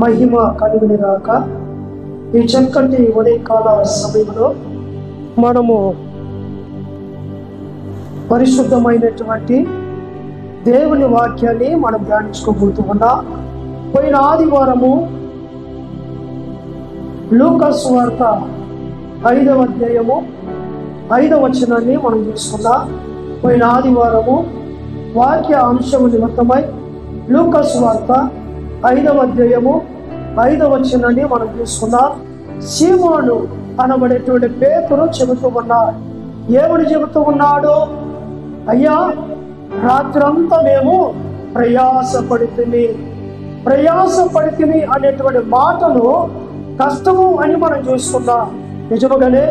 మహిమ కలుగుని రాక ఈ చక్కటి ఉదయకాల సమయంలో మనము పరిశుద్ధమైనటువంటి దేవుని వాక్యాన్ని మనం ధ్యానించుకోబోతూ ఉన్నా. పోయిన ఆదివారము లూకస్ వార్త ఐదవ అధ్యాయము ఐదవ వచనాన్ని మనం చూసుకుందాం పోయిన ఆదివారము వాక్య అంశము నిమిత్తమై లూకస్ వార్త ఐదవ అధ్యాయము ఐదవ చిన్నని మనం చూసుకుందాం. సీమోను అనబడేటువంటి పేతురు చెబుతూ ఉన్నాడు. ఏమని చెబుతూ ఉన్నాడు? అయ్యా రాత్రంతా మేము ప్రయాసపడితిని ప్రయాసపడితిని అనేటువంటి మాటలు కష్టము అని మనం చూసుకుందాం నిజముగానే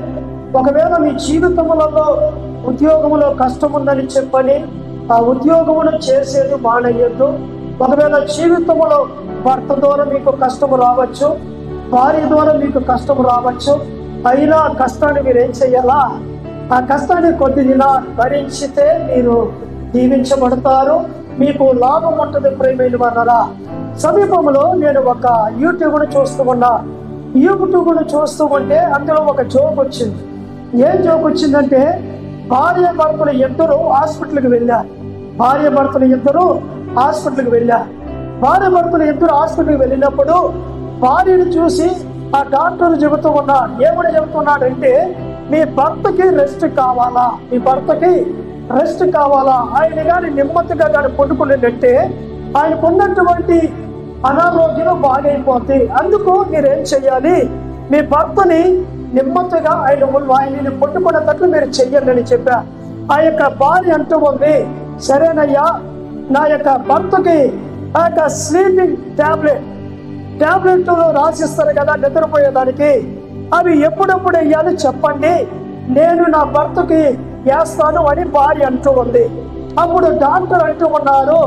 ఒకవేళ మీ జీవితములలో ఉద్యోగంలో కష్టం ఉందని చెప్పని ఆ ఉద్యోగమును చేసేది మానయ్యద్దు. ఒకవేళ జీవితంలో భర్త ద్వారా మీకు కష్టం రావచ్చు భార్య ద్వారా మీకు కష్టం రావచ్చు అయినా కష్టాన్ని మీరు ఏం చెయ్యాలా ఆ కష్టాన్ని కొద్ది దినాలు భరించితే మీరు దీవించబడతారు మీకు లాభం ఉంటుంది ప్రేమైన వనరా సమీపంలో నేను ఒక యూట్యూబ్ను చూస్తూ ఉన్నా. యూట్యూబ్ను చూస్తూ ఉంటే అందులో ఒక జోక్ వచ్చింది. ఏం జోక్ వచ్చిందంటే భార్య భర్తలు ఇద్దరు హాస్పిటల్కి వెళ్ళారు. భార్య భర్తలు ఇద్దరు హాస్పిటల్కి వెళ్ళా. భార్య భర్తలు ఇద్దరు హాస్పిటల్కి వెళ్ళినప్పుడు భార్యను చూసి ఆ డాక్టర్ చెబుతూ ఉన్నాడు. ఏమని చెబుతున్నాడంటే మీ భర్తకి రెస్ట్ కావాలా? మీ భర్తకి రెస్ట్ కావాలా? ఆయన కానీ నెమ్మదిగా కానీ పండుకునేటంటే ఆయనకు ఉన్నటువంటి అనారోగ్యం బాగైపోతుంది అందుకు మీరేం చెయ్యాలి? మీ భర్తని నెమ్మదిగా ఆయన ఉన్న- ఆయనని పట్టుకునేటట్లు మీరు చెయ్యండి అని చెప్పా. ఆ యొక్క భార్య అంటూ ఉంది సరేనయ్యా నా యొక్క భర్తకి ఆ యొక్క స్లీపింగ్ ట్యాబ్లెట్ టాబ్లెట్ రాసిస్తారు కదా నిద్రపోయేదానికి. అవి ఎప్పుడెప్పుడు వేయాలి చెప్పండి. నేను నా భర్తకి వేస్తాను అని భార్య అంటూ ఉంది. అప్పుడు డాక్టర్ అంటూ ఉన్నారు.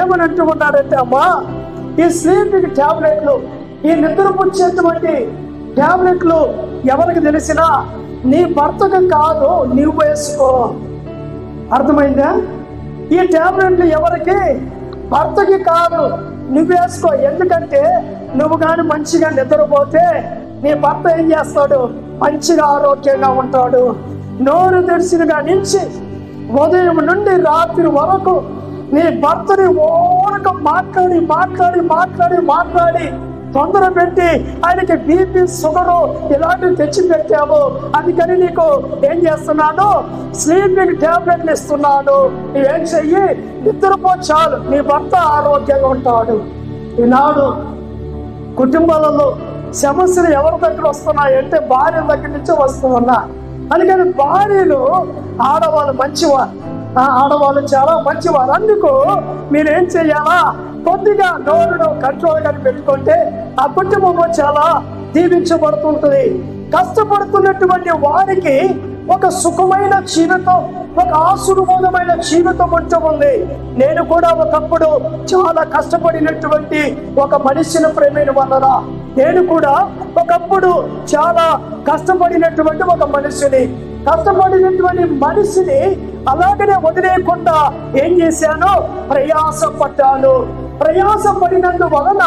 ఏమని అంటూ ఉన్నారంటే అమ్మా ఈ స్లీపింగ్ టాబ్లెట్లు ఈ నిద్రపుచ్చేటువంటి ట్యాబ్లెట్లు ఎవరికి తెలిసినా నీ భర్తకు కాదు నీవు వేసుకో. అర్థమైందా? ఈ టాబ్లెట్లు ఎవరికి? భర్తకి కాదు. నువ్వు వేసుకో. ఎందుకంటే నువ్వు కానీ మంచిగా నిద్రపోతే నీ భర్త ఏం చేస్తాడు? మంచిగా ఆరోగ్యంగా ఉంటాడు. నోరు తెరిచినగా నుంచి ఉదయం నుండి రాత్రి వరకు నీ భర్తని ఓరక మాట్లాడి మాట్లాడి మాట్లాడి మాట్లాడి తొందర పెట్టి ఆయనకి బీపీ షుగరు ఇలాంటివి తెచ్చి పెట్టావు. అందుకని నీకు ఏం చేస్తున్నాను? స్లీపింగ్ టాబ్లెట్లు ఇస్తున్నాను. నువ్వేం చెయ్యి? నిద్రపో చాలు. నీ భర్త ఆరోగ్యంగా ఉంటాడు. ఈనాడు కుటుంబాలలో సమస్యలు ఎవరి దగ్గర వస్తున్నాయంటే భార్య దగ్గర నుంచి వస్తున్నా. అందుకని భార్యలు ఆడవాళ్ళు మంచివారు. ఆడవాళ్ళు చాలా మంచివారు. అందుకు మీరేం చెయ్యాలా కొద్దిగా నోరును కంట్రోల్గా పెట్టుకుంటే ఆ కుటుంబము చాలా దీవించబడుతుంటుంది. కష్టపడుతున్నటువంటి వారికి ఒక సుఖమైన జీవితం ఒక ఆశీర్వాదమైన జీవితం ఉంటుంది నేను కూడా ఒకప్పుడు చాలా కష్టపడినటువంటి ఒక మనిషిని ప్రేమైన వలన నేను కూడా ఒకప్పుడు చాలా కష్టపడినటువంటి ఒక మనిషిని. కష్టపడినటువంటి మనిషిని అలాగనే వదిలేయకుండా ఏం చేశాను ప్రయాస పడ్డాను ప్రయాసపడినందు వలన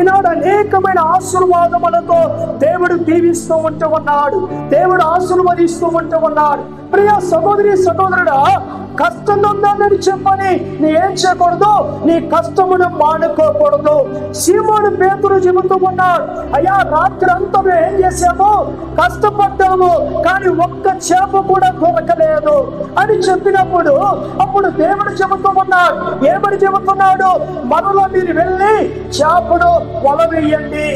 ఈనాడు అనేకమైన ఆశీర్వాదములతో దేవుడు దీవిస్తూ ఉంటూ ఉన్నాడు. దేవుడు ఆశీర్వదిస్తూ ఉంటూ ఉన్నాడు. ప్రియ సహోదరి సహోదరుడా కష్టం ఉందని చెప్పని నీ ఏం చేయకూడదు నీ కష్టమును మానుకోకూడదు. సీమోడు పేతురు చెబుతూ ఉన్నాడు అయ్యా రాత్రి అంతా మేము ఏం చేసాము కష్టపడ్డాము కానీ ఒక్క చేప కూడా దొరకలేదు. అని చెప్పినప్పుడు అప్పుడు దేవుడు చెబుతూ ఉన్నాడు ఏమని చెబుతున్నాడు? మనలో మీరు వెళ్ళి చేపను వల వేయండి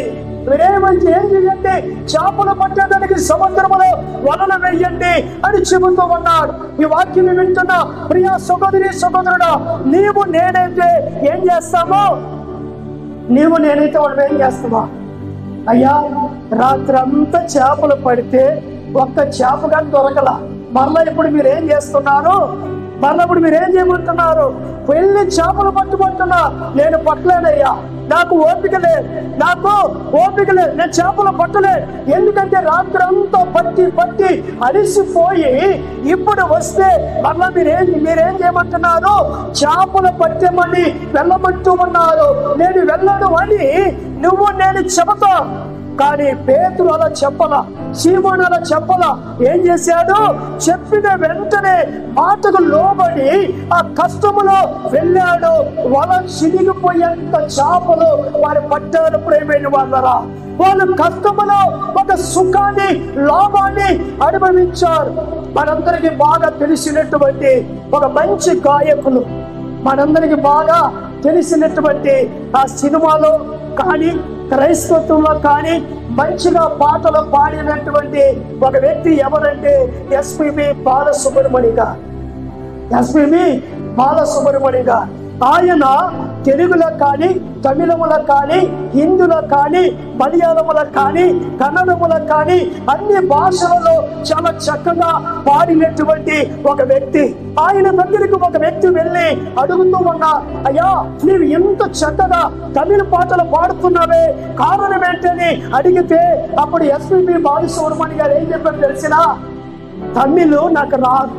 మీరేమంటే ఏం చేయండి. చేపలు పట్టేదానికి సముద్రములో వలన వేయండి అని చెబుతూ ఉన్నాడు. ఈ వాక్యం వింటున్న ప్రియ సహోదరి సహోదరుడు నీవు నేనైతే ఏం చేస్తామో? నీవు నేనైతే మనం ఏం చేస్తామా? అయ్యా రాత్రి అంతా చేపలు పడితే ఒక్క చేప కానీ దొరకల. మరలా ఇప్పుడు మీరు ఏం చేస్తున్నారు? మరప్పుడు మీరు ఏం చేయబడుతున్నారు వెళ్ళి చేపలు పట్టుబడుతున్నా నేను పట్టలేనయ్యా. నాకు ఓపిక లేదు నాకు ఓపిక లేదు నేను చేపలు పట్టలేదు ఎందుకంటే రాత్రి అంతా పట్టి పట్టి అలిసిపోయి ఇప్పుడు వస్తే మరలా మీరేం మీరేం చేయమంటున్నారు? చేపలు పట్టమని వెళ్ళమంటూ ఉన్నారు. నేను వెళ్ళను అని నువ్వు నేను చెబుతా కానీ పేతులు అలా చెప్పలా సీమోన్ అలా చెప్పలా. ఏం చేశాడు? చెప్పిన వెంటనే మాటకు లోబడి ఆ కష్టములో వెళ్ళాడు. వల చిరిగిపోయేంత చేపలు వారి పట్టారు ప్రేమైన వాళ్ళరా వాళ్ళు కష్టములో ఒక సుఖాన్ని లాభాన్ని అనుభవించారు. మనందరికి బాగా తెలిసినటువంటి ఒక మంచి గాయకులు. మనందరికి బాగా తెలిసినటువంటి ఆ సినిమాలో కానీ క్రైస్తవంలో కానీ మంచిగా పాటలు పాడినటువంటి ఒక వ్యక్తి ఎవరంటే ఎస్పిబి బాలసుబ్రమణి గారు ఎస్పిబి బాలసుబ్రమణి గారు ఆయన తెలుగులో కానీ తమిళములో కానీ హిందీలో కానీ మలయాళములో కానీ కన్నడములో కానీ అన్ని భాషలలో చాలా చక్కగా పాడినటువంటి ఒక వ్యక్తి. ఆయన దగ్గరికి ఒక వ్యక్తి వెళ్ళి అడుగుతూ ఉన్నా అయ్యా నీవు ఎంత చక్కగా తమిళ పాటలు పాడుతున్నావే? కారణం ఏంటని అడిగితే అప్పుడు ఎస్పీపీ బాలసుబ్రహ్మణ్య గారు ఏం చెప్పారు తెలిసినా తమిళు నాకు రాదు.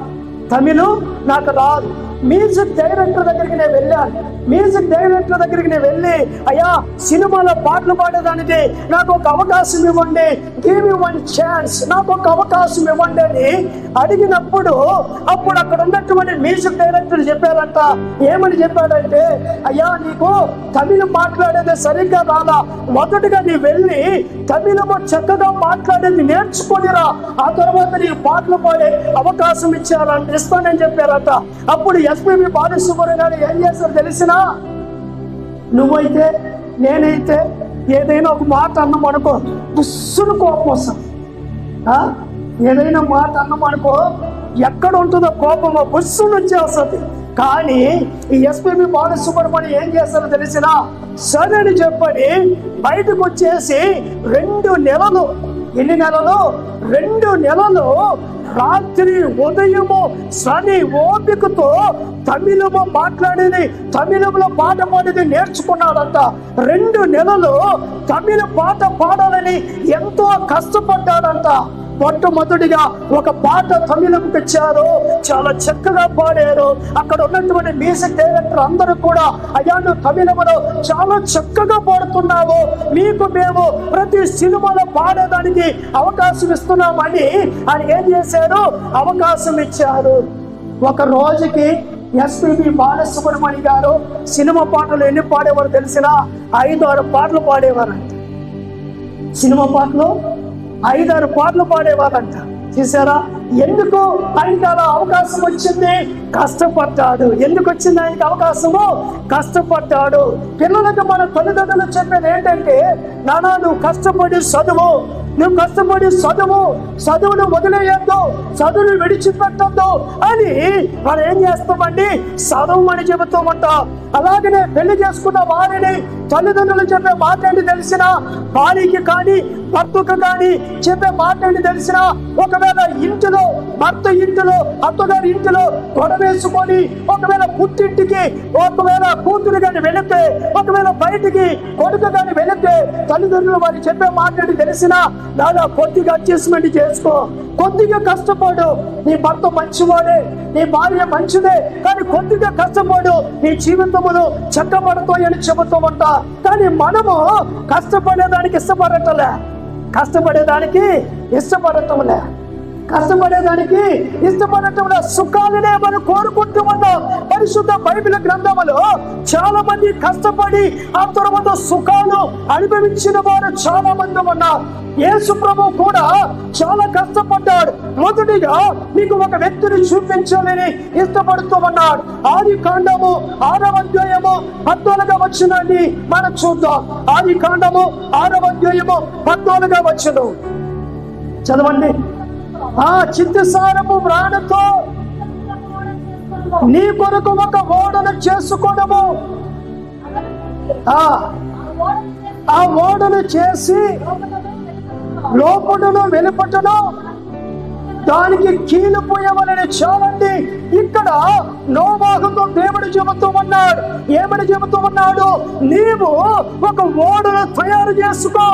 తమిళు నాకు రాదు. మ్యూజిక్ డైరెక్టర్ దగ్గరికి నేను వెళ్ళాను మ్యూజిక్ డైరెక్టర్ దగ్గరికి నేను వెళ్ళి అయ్యా సినిమాలో పాటలు పాడేదానికి నాకు ఒక అవకాశం ఇవ్వండి. గివ్ యూ వన్ ఛాన్స్ నాకు ఒక అవకాశం ఇవ్వండి అని అడిగినప్పుడు అప్పుడు అక్కడ ఉన్నటువంటి మ్యూజిక్ డైరెక్టర్ చెప్పారంట. ఏమని చెప్పాడంటే అయ్యా నీకు తమిళ మాట్లాడేది సరిగ్గా రాలా మొదటగా నీ వెళ్ళి తమిళము చక్కగా మాట్లాడేది నేర్చుకొనిరా. ఆ తర్వాత నీకు పాటలు పాడే అవకాశం ఇచ్చారంట ఇస్తానని చెప్పారట. అప్పుడు ఎస్పీబి బాలసుబ్రహ్మణ్యం గారు ఏం చేశారు తెలిసినా నువ్వైతే నేనైతే ఏదైనా ఒక మాట అన్నాం అనుకో బుస్సును కోపం వస్తుంది. ఆ? ఏదైనా మాట అన్నాం అనుకో ఎక్కడ ఉంటుందో కోపం బుస్సు నుంచి వస్తుంది. కానీ ఈ ఎస్పీబి బాలసుబ్రహ్మణ్యం ఏం చేస్తారో తెలిసినా సరే అని చెప్పని బయటకు వచ్చేసి రెండు నెలలు ఎన్ని నెలలు? రెండు నెలలు రాత్రి ఉదయము శని ఓపికతో తమిళము మాట్లాడేది తమిళంలో పాట పాడేది నేర్చుకున్నాడంట. రెండు నెలలు తమిళ పాట పాడాలని ఎంతో కష్టపడ్డాడంట. మొట్టమొదటిగా ఒక పాట తమిళం తెచ్చారు. చాలా చక్కగా పాడారు. అక్కడ ఉన్నటువంటి మ్యూజిక్ డైరెక్టర్ అందరూ కూడా అయ్యా నువ్వు తమిళంలో చాలా చక్కగా పాడుతున్నావు. మీకు మేము ప్రతి సినిమాలో పాడేదానికి అవకాశం ఇస్తున్నామని ఆయన ఏం చేశారు? అవకాశం ఇచ్చారు. ఒక రోజుకి ఎస్పీబి బాలసుబ్రహ్మణ్య గారు సినిమా పాటలు ఎన్ని పాడేవారు తెలిసిన ఐదు ఆరు పాటలు పాడేవారు సినిమా పాటలు ఐదారు పాటలు పాడేవారంట చూసారా? ఎందుకు ఆయనకి అలా అవకాశం వచ్చింది? కష్టపడ్డాడు. ఎందుకు వచ్చింది ఆయనకి అవకాశము? కష్టపడ్డాడు. పిల్లలకు మన తల్లిదండ్రులు చెప్పేది ఏంటంటే నానా నువ్వు కష్టపడి చదువు. నువ్వు కష్టపడి చదువు చదువును వదిలేయద్దు చదువును విడిచిపెట్టద్దు అని మనం ఏం చేస్తామండి? చదవమని చెబుతూ ఉంటాం. అలాగనే పెళ్ళి చేసుకున్న వారిని తల్లిదండ్రులు చెప్పే మాట తెలిసిన భార్యకి కానీ భర్తకు కానీ చెప్పే మాట తెలిసిన ఒకవేళ ఇంటిలో భర్త ఇంటిలో అత్తగారి ఇంటిలో గొడవేసుకొని ఒకవేళ పుట్టింటికి ఒకవేళ కూతురు కానీ వెళితే ఒకవేళ బయటికి కొడుకు కానీ వెళితే తల్లిదండ్రులు వారికి చెప్పే మాట తెలిసినా దాదా కొద్దిగా అడ్జస్ట్మెంట్ చేసుకో. కొద్దిగా కష్టపడు. నీ భర్త మంచివాడే నీ భార్య మంచిదే కానీ కొద్దిగా కష్టపడు. నీ జీవితములు చక్కబడతాయని చెబుతూ ఉంటా. కానీ మనము కష్టపడేదానికి ఇష్టపడటలే కష్టపడేదానికి ఇష్టపడటంలే కష్టపడేదానికి ఇష్టపడటం సుఖాలనే మనం కోరుకుంటూ ఉన్నాం. పరిశుద్ధ బైబిల్ గ్రంథములో చాలా మంది కష్టపడి ఆ తర్వాత సుఖాలు అనుభవించిన వారు చాలా మంది ఉన్నారు. యేసు ప్రభు కూడా చాలా కష్టపడ్డాడు. మొదటిగా మీకు ఒక వ్యక్తిని చూపించాలని ఇష్టపడుతూ ఉన్నాడు. ఆది కాండము ఆరవ అధ్యాయము పద్నాలుగా వచ్చినాన్ని మనం చూద్దాం. ఆది కాండము ఆరవ అధ్యాయము పద్నాలుగా వచ్చను చదవండి. ఆ చిత్తసారము ప్రాణతో నీ కొరకు ఒక ఓడను చేసుకోవడము ఆ ఆ ఓడను చేసి లోపడును వెలుపటను దానికి కీలిపోయేవలని చాలండి. ఇక్కడ నోవాహుతో దేవుడు చెబుతూ ఉన్నాడు. ఏమని చెబుతూ ఉన్నాడు? నీవు ఒక ఓడను తయారు చేసుకో.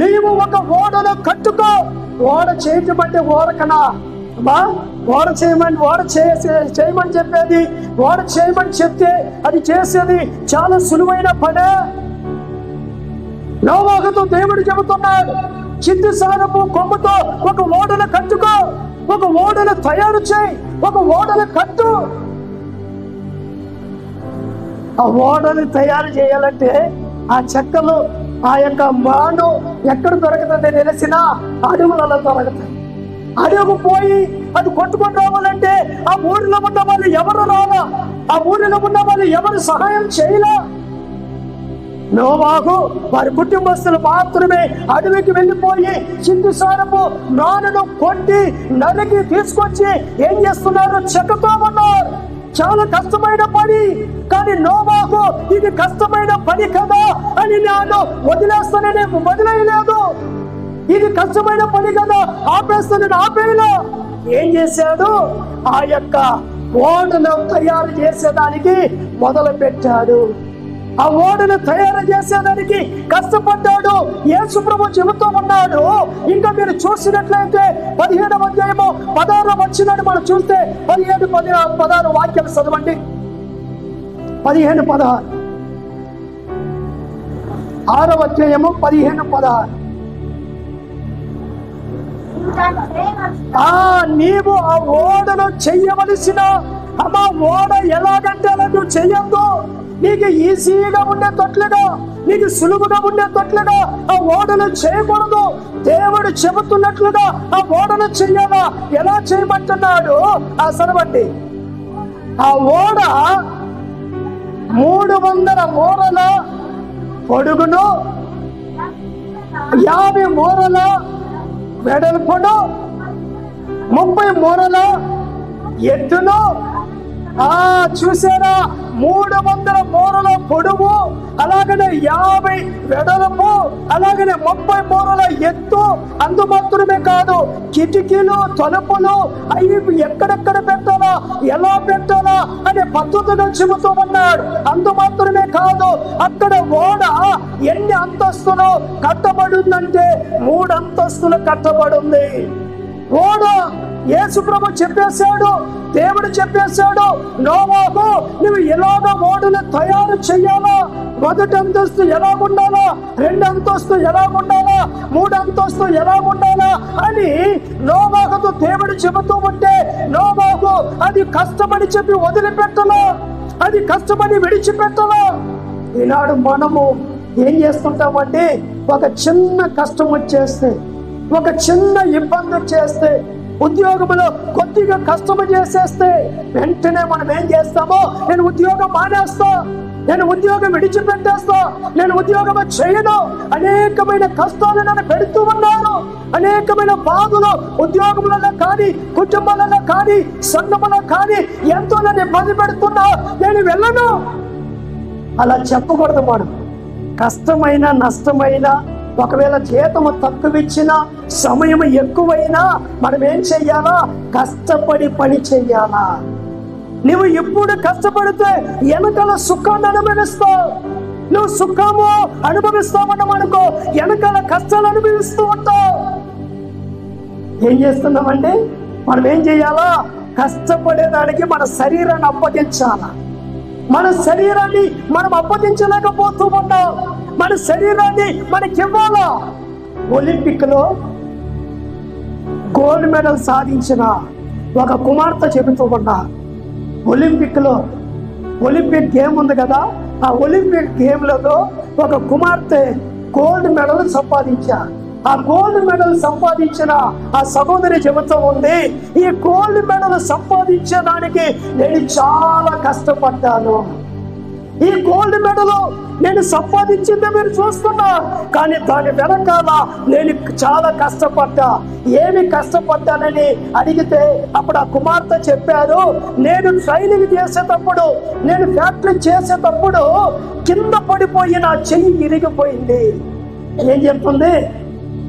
నీవు ఒక ఓడను కట్టుకో. ఓడ చేయటమంటే ఓరకనా అమ్మా ఓడ చేయమని ఓడ చేసే చేయమని చెప్పేది ఓడ చేయమని చెప్తే అది చేసేది చాలా సులువైన పనే. నోవాహుతో దేవుడు చెబుతున్నాడు చిట్టి సారపు కొమ్ముతో ఒక ఓడను కట్టుకో. ఒక ఓడను తయారు చేయి. ఒక ఓడను కట్టు. ఆ ఓడని తయారు చేయాలంటే ఆ చెక్కలు ఆ యొక్క మాను ఎక్కడ దొరకదని తెలిసిన అడవులలో దొరకతాయి. అడవు పోయి అది కొట్టుకొని రావాలంటే ఆ ఊరిలో ఉన్న వాళ్ళు ఎవరు రాలా? ఆ ఊరిలో ఉన్న వాళ్ళు ఎవరు సహాయం చేయలే? నోవాహు వారి కుటుంబస్తులు మాత్రమే అడవికి వెళ్ళిపోయి చింటి సారపు నాన్నను కొట్టి నరికి తీసుకొచ్చి ఏం చేస్తున్నారు? చెక్కతో ఉన్నారు. చాలా కష్టమైన పని. కానీ నోవాహు ఇది కష్టమైన పని కదా అని నేను వదిలేస్తానని వదిలేయలేదు. ఇది కష్టమైన పని కదా ఆపేస్తానని ఆపేయలే. ఏం చేశాడు? ఆ యొక్క ఓడను తయారు చేసేదానికి మొదలు పెట్టాడు ఆ ఓడను తయారు చేసేదానికి కష్టపడ్డాడు. యేసుప్రభు చెబుతూ ఉన్నాడు. ఇంకా మీరు చూసినట్లయితే పదిహేడవ అధ్యాయము పదహారు వచ్చినట్టు మనం చూస్తే పదిహేడు పది పదహారు వాక్యాలు చదవండి. పదిహేను పదహారు. ఆరవ అధ్యాయము పదిహేను పదహారు. ఆ నీవు ఆ ఓడను చెయ్యవలసిన అమ్మ ఓడ ఎలాగంటే అలా నువ్వు చెయ్యొద్దు నీకు ఈజీగా ఉండేటట్లుగా నీకు సులువుగా ఉండే తొట్లుగా ఆ ఓడను చేయకూడదు. దేవుడు చెబుతున్నట్లుగా ఆ ఓడను చెయ్యాలా? ఎలా చేయమంటున్నాడు? ఆ సరవండి ఆ ఓడ మూడు వందల మూరల పొడుగును యాభై మూరల వెడల్పును ముప్పై మూరల ఎత్తును ఆ చూసారా? మూడు వందల మూరల పొడవు అలాగనే యాభై వెడలపు అలాగనే ముప్పై మూరల ఎత్తు. అందు మాత్రమే కాదు కిటికీలు తలుపులు అవి ఎక్కడెక్కడ పెట్టాలా ఎలా పెట్టాలా అనే పద్ధతులు చెబుతూ ఉన్నాడు. అందు మాత్రమే కాదు అక్కడ ఓడ ఎన్ని అంతస్తులు కట్టబడిందంటే మూడు అంతస్తులు కట్టబడింది. ఓడ యేసుప్రభు చెప్పేశాడు దేవుడు చెప్పేశాడు నోవాకు నువ్వు ఎలాగ ఓడను తయారు చెయ్యాలా? మొదటి అంతస్తు ఎలా ఉండాలా రెండు అంతస్తు ఎలా ఉండాలా మూడు అంతస్తు ఎలా ఉండాలా అని నోవాకుతో దేవుడు చెబుతూ ఉంటే నోవాకు అది కష్టమని చెప్పి వదిలిపెట్టలా? అది కష్టమని విడిచిపెట్టలా? ఈనాడు మనము ఏం చేస్తుంటామంటే ఒక చిన్న కష్టం వచ్చేస్తే ఒక చిన్న ఇబ్బంది చేస్తే ఉద్యోగంలో కొద్దిగా కష్టం చేసేస్తే వెంటనే మనం ఏం చేస్తామో నేను ఉద్యోగం మానేస్తా నేను ఉద్యోగం విడిచిపెట్టేస్తా నేను ఉద్యోగం చేయను. అనేకమైన కష్టాలు నన్ను పెడుతూ ఉన్నాను అనేకమైన బాధలు ఉద్యోగములలో కానీ కుటుంబాలలో కానీ సంఘములో కానీ ఎంతో నన్ను ఇబ్బంది పెడుతున్నా. నేను వెళ్ళను. అలా చెప్పకూడదు మనం. కష్టమైన నష్టమైన ఒకవేళ జీతము తక్కువ ఇచ్చినా సమయం ఎక్కువైనా మనం ఏం చెయ్యాలా? కష్టపడి పని చెయ్యాలా? నువ్వు ఎప్పుడు కష్టపడితే వెనకాల సుఖాన్ని అనుభవిస్తావు. నువ్వు సుఖము అనుభవిస్తావన్నాం అనుకో వెనకాల కష్టాలు అనుభవిస్తూ ఉంటావు. ఏం చేస్తున్నామండి? మనం ఏం చేయాలా కష్టపడేదానికి మన శరీరాన్ని అప్పగించాలా? మన శరీరాన్ని మనం అప్పగించలేకపోతూ ఉంటాం. మన శరీరాన్ని మనకి ఇవ్వాలా? ఒలింపిక్లో గోల్డ్ మెడల్ సాధించిన ఒక కుమార్తె చెబుతూ ఉన్నా ఒలింపిక్లో ఒలింపిక్ గేమ్ ఉంది కదా ఆ ఒలింపిక్ గేమ్లలో ఒక కుమార్తె గోల్డ్ మెడల్ సంపాదించా. ఆ గోల్డ్ మెడల్ సంపాదించిన ఆ సహోదరి చెబుతూ ఉంది ఈ గోల్డ్ మెడల్ సంపాదించడానికి నేను చాలా కష్టపడ్డాను. ఈ గోల్డ్ మెడల్ నేను సంపాదించిందే మీరు చూస్తున్నా. కానీ దాని వెనకాల నేను చాలా కష్టపడ్డా. ఏమి కష్టపడ్డానని అడిగితే అప్పుడు ఆ కుమార్తె చెప్పారు నేను ట్రైనింగ్ చేసేటప్పుడు నేను ఫ్యాక్టరీ చేసేటప్పుడు కింద పడిపోయి నా చెయ్యి ఇరిగిపోయింది ఏం చెప్తుంది?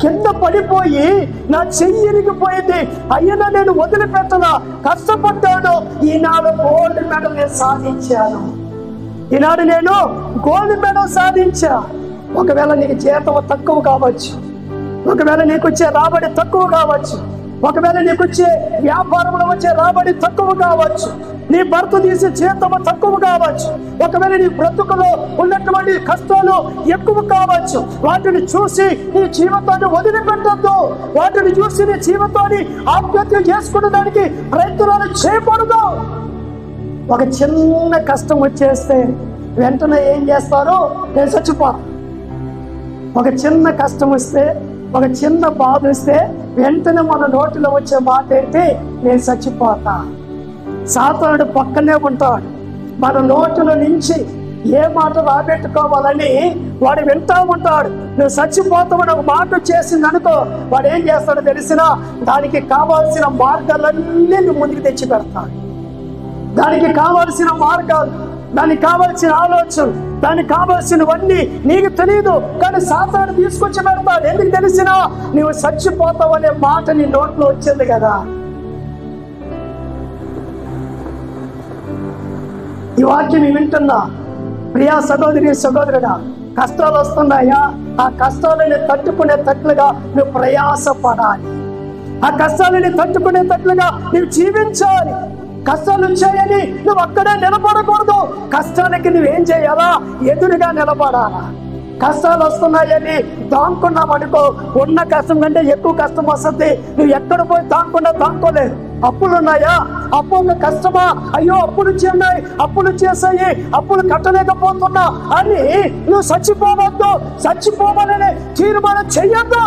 కింద పడిపోయి నా చెయ్యి ఇరిగిపోయింది అయినా నేను వదిలిపెట్టలా. కష్టపడ్డాను. ఈనాడు గోల్డ్ మెడల్ నేను సాధించాను. ఈనాడు నేను గోల్డ్ మెడల్ సాధించా. ఒకవేళ నీకు జీతం తక్కువ కావచ్చు. ఒకవేళ నీకు వచ్చే రాబడి తక్కువ కావచ్చు. ఒకవేళ నీకు వచ్చే వ్యాపారంలో వచ్చే రాబడి తక్కువ కావచ్చు. నీ భర్త తీసే జీతం తక్కువ కావచ్చు. ఒకవేళ నీ బ్రతుకులో ఉన్నటువంటి కష్టాలు ఎక్కువ కావచ్చు. వాటిని చూసి నీ జీవితాన్ని వదిలిపెట్టద్దు. వాటిని చూసి నీ జీవితాన్ని ఆత్మహత్య చేసుకునేదానికి ప్రయత్నాలు చేయకూడదు. ఒక చిన్న కష్టం వచ్చేస్తే వెంటనే ఏం చేస్తారో నేను చచ్చిపో ఒక చిన్న కష్టం వస్తే ఒక చిన్న బాధ వస్తే వెంటనే మన నోటిలో వచ్చే మాట ఏంటి? నేను చచ్చిపోతా. సాతానుడు పక్కనే ఉంటాడు. మన నోటిలో నుంచి ఏ మాట రాబెట్టుకోవాలని వాడు వింటా ఉంటాడు. నువ్వు చచ్చిపోతామని ఒక మాట చేసింది అనుకో వాడు ఏం చేస్తాడో తెలిసినా దానికి కావాల్సిన మార్గాలన్నీ నువ్వు ముందుకు తెచ్చి పెడతాడు దానికి కావలసిన మార్గాలు దానికి కావలసిన ఆలోచన దానికి కావలసినవన్నీ నీకు తెలియదు కానీ సాతాను తీసుకొచ్చి పెడతాడు. ఎందుకు తెలిసినా నువ్వు చచ్చిపోతావు అనే మాట నీ నోట్లో వచ్చింది కదా. ఈ వాక్యం వింటున్నా. ప్రియా సహోదరి సహోదరుడా కష్టాలు వస్తున్నాయా? ఆ కష్టాలని తట్టుకునే తట్లుగా నువ్వు ప్రయాసపడాలి. ఆ కష్టాలని తట్టుకునే తట్లుగా నువ్వు జీవించాలి. కష్టాలు వచ్చాయని నువ్వు అక్కడే నిలబడకూడదు. కష్టానికి నువ్వేం చేయాలా? ఎదురుగా నిలబడాలా? కష్టాలు వస్తున్నాయని దాంకున్నాం అనుకో ఉన్న కష్టం కంటే ఎక్కువ కష్టం వస్తుంది. నువ్వు ఎక్కడ పోయి దాంకుండా దాంకోలేదు అప్పులు ఉన్నాయా? అప్పు కష్టమా? అయ్యో అప్పులు ఉన్నాయి. అప్పులు చేసాయి అప్పులు కట్టలేకపోతున్నా అని నువ్వు చచ్చిపోవద్దు. చచ్చిపోవాలని తీర్మానం చెయ్యొద్దు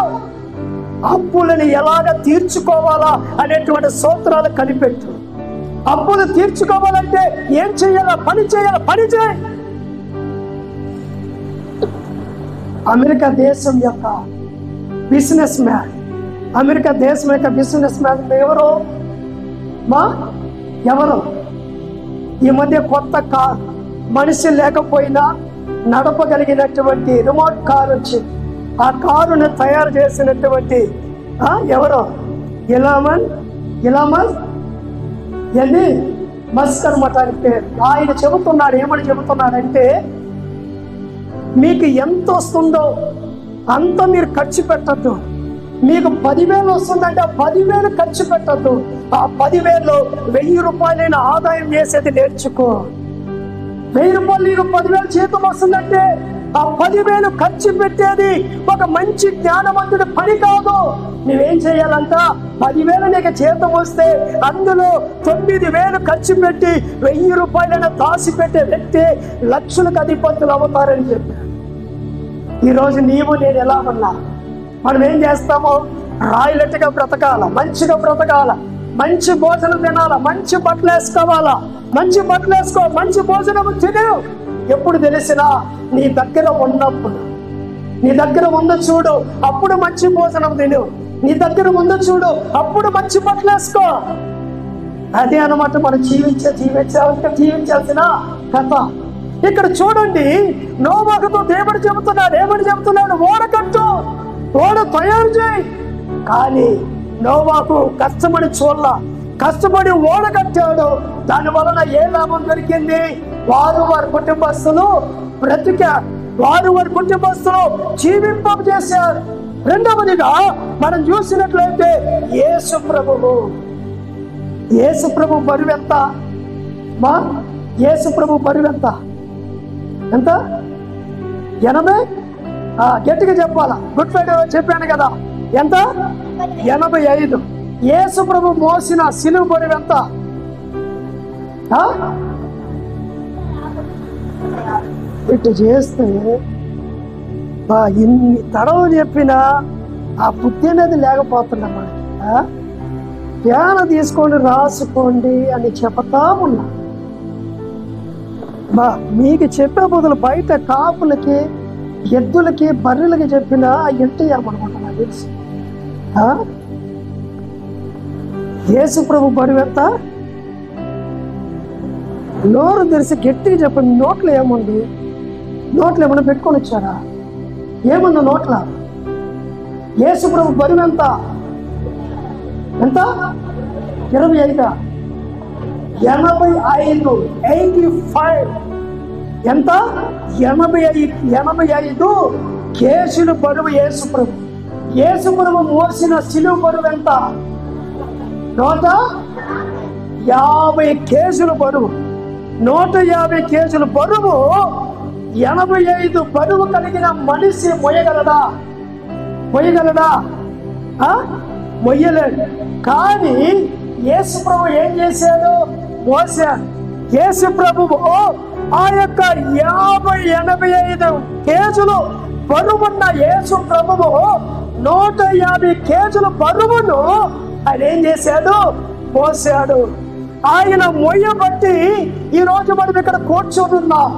అప్పులను ఎలాగ తీర్చుకోవాలా అనేటువంటి సూత్రాలు కనిపెట్టు. అప్పులు తీర్చుకోవాలంటే ఏం చేయాలా? పని చేయాలా? పని చేయి. అమెరికా దేశం యొక్క బిజినెస్ మ్యాన్ అమెరికా దేశం యొక్క బిజినెస్ మ్యాన్ ఎవరు? మా? ఎవరు? ఈ మధ్య కొత్త కార్ మనిషి లేకపోయినా నడపగలిగినటువంటి రిమోట్ కార్ వచ్చింది ఆ కారును తయారు చేసినటువంటి ఆ, ఎవరు? ఇలామన్? ఇలామన్? ఏంది మస్క్ అనమాట ఆయన పేరు ఆయన చెబుతున్నాడు ఏమని చెబుతున్నాడంటే మీకు ఎంత వస్తుందో అంత మీరు ఖర్చు పెట్టద్దు. మీకు పదివేలు వస్తుందంటే ఆ పదివేలు ఖర్చు పెట్టద్దు. ఆ పదివేలు వెయ్యి రూపాయలైన ఆదాయం చేసేది నేర్చుకో. వెయ్యి రూపాయలు నీకు పదివేలు జీతం వస్తుందంటే ఆ పదివేలు ఖర్చు పెట్టేది ఒక మంచి జ్ఞానవంతుడి పని కాదు. నువ్వేం చేయాలంట? పదివేలు నీకు చేతం వస్తే అందులో తొమ్మిది వేలు ఖర్చు పెట్టి వెయ్యి రూపాయలైనా దాచి పెట్టే వ్యక్తి లక్షలకు అధిపతులు అవుతారని చెప్పాడు ఈరోజు నీవు నేను ఎలా ఉన్నా? మనం ఏం చేస్తాము? రాయలట్టుగా బ్రతకాల? మంచిగా బ్రతకాల? మంచి భోజనం తినాలా? మంచి బట్టలు వేసుకోవాలా మంచి బట్టలు వేసుకో మంచి భోజనం తిను. ఎప్పుడు తెలిసినా నీ దగ్గర ఉన్నప్పుడు నీ దగ్గర ఉందో చూడు అప్పుడు మంచి భోజనం తిను. నీ దగ్గర ఉందో చూడు అప్పుడు మంచి బట్టలు అదే అనమాట మనం జీవించే జీవించాలంటే జీవించాల్సిన కథ. ఇక్కడ చూడండి నోవాకుతో దేవుడు చెబుతున్నాడు ఏమని చెబుతున్నాడు? ఓడ కట్టు ఓడ తయారు చేయి. కానీ నోవాకు కష్టపడి చూడాల. కష్టపడి ఓడ కట్టాడు. దాని వలన ఏ లాభం దొరికింది? వారు వారి కుటుంబస్తులు బ్రతికారు వారు వారి కుటుంబస్తులు జీవింప చేశారు రెండవదిగా మనం చూసినట్లయితే యేసు ప్రభువు. యేసు ప్రభు బరువు ఎంత? మా? యేసు ప్రభు బరువు ఎంత? ఎంత? ఎనభై? గట్టిగా చెప్పాలా? గుడ్ ఫ్రైడే చెప్పాను కదా. ఎంత? ఎనభై ఐదు. యేసు ప్రభు మోసిన సిలువు బరువు ఎంత? ఆ? ఇటు చేస్తే బా ఇన్ని తడవలు చెప్పినా ఆ బుద్ధి అనేది లేకపోతున్నా మనకి ఆ? ప్యాన తీసుకోండి రాసుకోండి అని చెప్తా ఉన్నా బా మీకు చెప్పే బదులు బయట కాపులకి ఎద్దులకి బర్రెలకి చెప్పినా ఇంటి తెలుసు ఆ? యేసు ప్రభు బరువు ఎంత నోరు తెరిసి గట్టిగా చెప్పండి నోట్లో ఏముంది? నోట్లో ఏమన్నా పెట్టుకొని వచ్చారా? ఏముంది నోట్ల? యేసు ప్రభు బరువు ఎంత? ఎంత? ఇరవై ఐదా? ఎనభై ఐదు ఎయిటీ ఫైవ్. ఎంత? ఎనభై ఐదు ఎనభై ఐదు. కేసుల బరువు యేసు ప్రభు. యేసు ప్రభు మోసిన సిలువు బరువు ఎంత? నూట యాభై కేసుల బరువు. నూట యాభై కేసులు బరువు ఎనభై ఐదు బరువు కలిగిన మనిషి మొయ్యగలడా? మొయ్యగలడా? మొయ్యలేడు. కానీ యేసు ప్రభు ఏం చేశాడు? మోసాడు యేసు ప్రభువు ఆ యొక్క యాభై ఎనభై ఐదు కేజులు బరువున్న యేసు ప్రభువు నూట యాభై కేజీల బరువును ఆయన ఏం చేశాడు? మోసాడు. ఆయన మొయ్యబట్టి ఈ రోజు మనం ఇక్కడ కూర్చొని ఉన్నాం.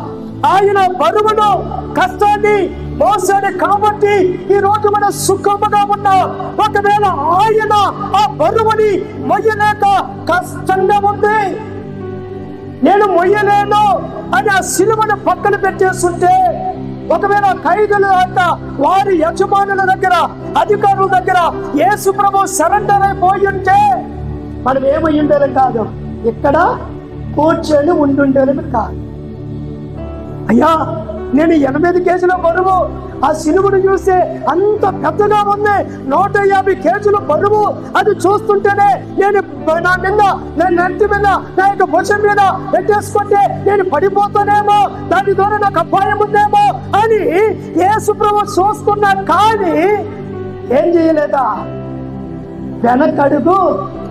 ఆయన బరువును కష్టాన్ని మోసాడు కాబట్టి ఈ రోజు మనం సుఖముగా ఉన్నాం. ఒకవేళ ఆయన ఆ బరువుని మొయ్యలేక కష్టంగా ఉంది నేను మొయ్యలేను అని ఆ సిలువను పక్కన పెట్టేస్తుంటే ఒకవేళ ఖైదులు అంట వారి యజమానుల దగ్గర అధికారుల దగ్గర యేసు ప్రభు సరెండర్ అయిపోయి ఉంటే మనం ఏమై కాదు. ఇక్కడ కూర్చొని ఉండుండేది కాదు. అయ్యా నేను ఎనిమిది కేసుల బరువు ఆ సిలువును చూస్తే అంత పెద్దగా ఉంది. నూట యాభై కేజీల బరువు అది చూస్తుంటేనే నేను నా మీద నా నెత్తి మీద నా యొక్క భుజం మీద పెట్టేసుకుంటే నేను పడిపోతానేమో దాని ద్వారా నాకు అపాయం ఉందేమో అని యేసు ప్రభు చూస్తున్నా కానీ ఏం చేయలేదా? వెనకడుగు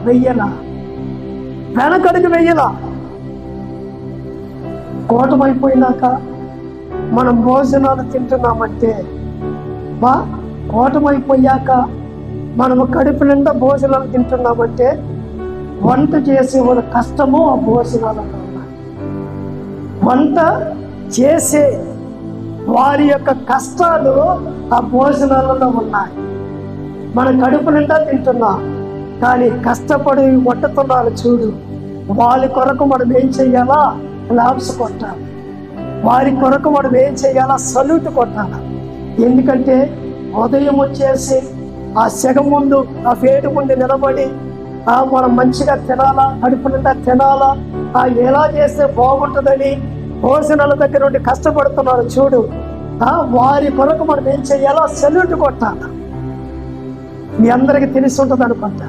వెయ్యనా? వెనకడుగు వెయ్యలా కోటమైపోయినాక మనం భోజనాలు తింటున్నామంటే బా కోటమైపోయాక మనము కడుపు నిండా భోజనాలు తింటున్నామంటే వంట చేసే వాళ్ళ కష్టము ఆ భోజనాలలో వంట చేసే వారి యొక్క కష్టాలు ఆ భోజనాలలో ఉన్నాయి. మన కడుపు నిండా తింటున్నాం. కానీ కష్టపడి వండుతున్నారు చూడు. వాళ్ళ కొరకు మనం ఏం చెయ్యాలా లాబ్స్ కొట్టాలి. వారి కొరకు మనం ఏం చేయాలా? సల్యూట్ కొట్టాలి. ఎందుకంటే ఉదయం వచ్చేసి ఆ సెగ ముందు ఆ వేడి ముందు నిలబడి ఆ మనం మంచిగా తినాలా? కడుపు నిండా తినాలా? ఆ ఎలా చేస్తే బాగుంటుందని భోజనాల దగ్గర నుండి కష్టపడుతున్నారు చూడు. ఆ వారి కొరకు మనం ఏం చేయాలో? సల్యూట్ కొట్టాలి? మీ అందరికీ తెలిసి ఉంటుంది అనుకుంటా